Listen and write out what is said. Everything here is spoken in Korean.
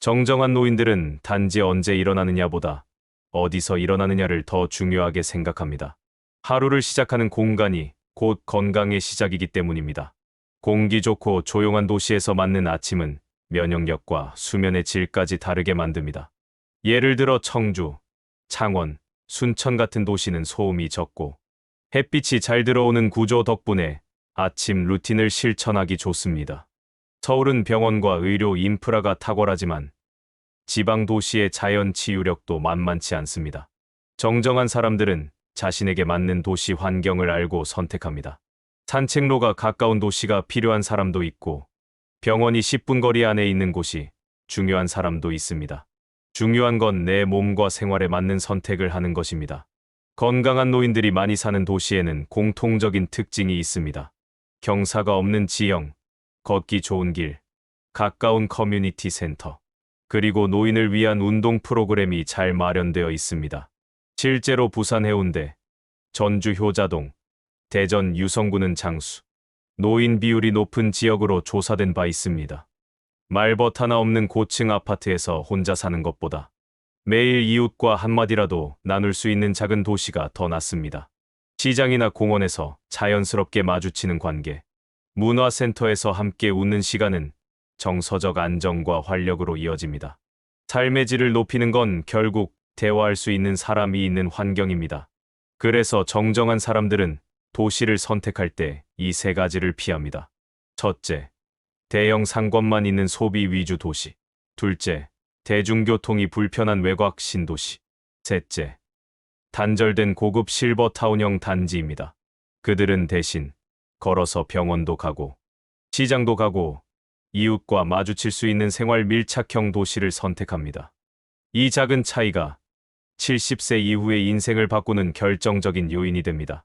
정정한 노인들은 단지 언제 일어나느냐보다 어디서 일어나느냐를 더 중요하게 생각합니다. 하루를 시작하는 공간이 곧 건강의 시작이기 때문입니다. 공기 좋고 조용한 도시에서 맞는 아침은 면역력과 수면의 질까지 다르게 만듭니다. 예를 들어 청주, 창원, 순천 같은 도시는 소음이 적고 햇빛이 잘 들어오는 구조 덕분에 아침 루틴을 실천하기 좋습니다. 서울은 병원과 의료 인프라가 탁월하지만 지방 도시의 자연 치유력도 만만치 않습니다. 정정한 사람들은 자신에게 맞는 도시 환경을 알고 선택합니다. 산책로가 가까운 도시가 필요한 사람도 있고 병원이 10분 거리 안에 있는 곳이 중요한 사람도 있습니다. 중요한 건 내 몸과 생활에 맞는 선택을 하는 것입니다. 건강한 노인들이 많이 사는 도시에는 공통적인 특징이 있습니다. 경사가 없는 지형, 걷기 좋은 길, 가까운 커뮤니티 센터, 그리고 노인을 위한 운동 프로그램이 잘 마련되어 있습니다. 실제로 부산 해운대, 전주 효자동, 대전 유성구는 장수, 노인 비율이 높은 지역으로 조사된 바 있습니다. 말벗 하나 없는 고층 아파트에서 혼자 사는 것보다 매일 이웃과 한마디라도 나눌 수 있는 작은 도시가 더 낫습니다. 시장이나 공원에서 자연스럽게 마주치는 관계, 문화센터에서 함께 웃는 시간은 정서적 안정과 활력으로 이어집니다. 삶의 질을 높이는 건 결국 대화할 수 있는 사람이 있는 환경입니다. 그래서 정정한 사람들은 도시를 선택할 때 이 세 가지를 피합니다. 첫째, 대형 상권만 있는 소비 위주 도시. 둘째, 대중교통이 불편한 외곽 신도시. 셋째, 단절된 고급 실버타운형 단지입니다. 그들은 대신 걸어서 병원도 가고, 시장도 가고, 이웃과 마주칠 수 있는 생활 밀착형 도시를 선택합니다. 이 작은 차이가 70세 이후의 인생을 바꾸는 결정적인 요인이 됩니다.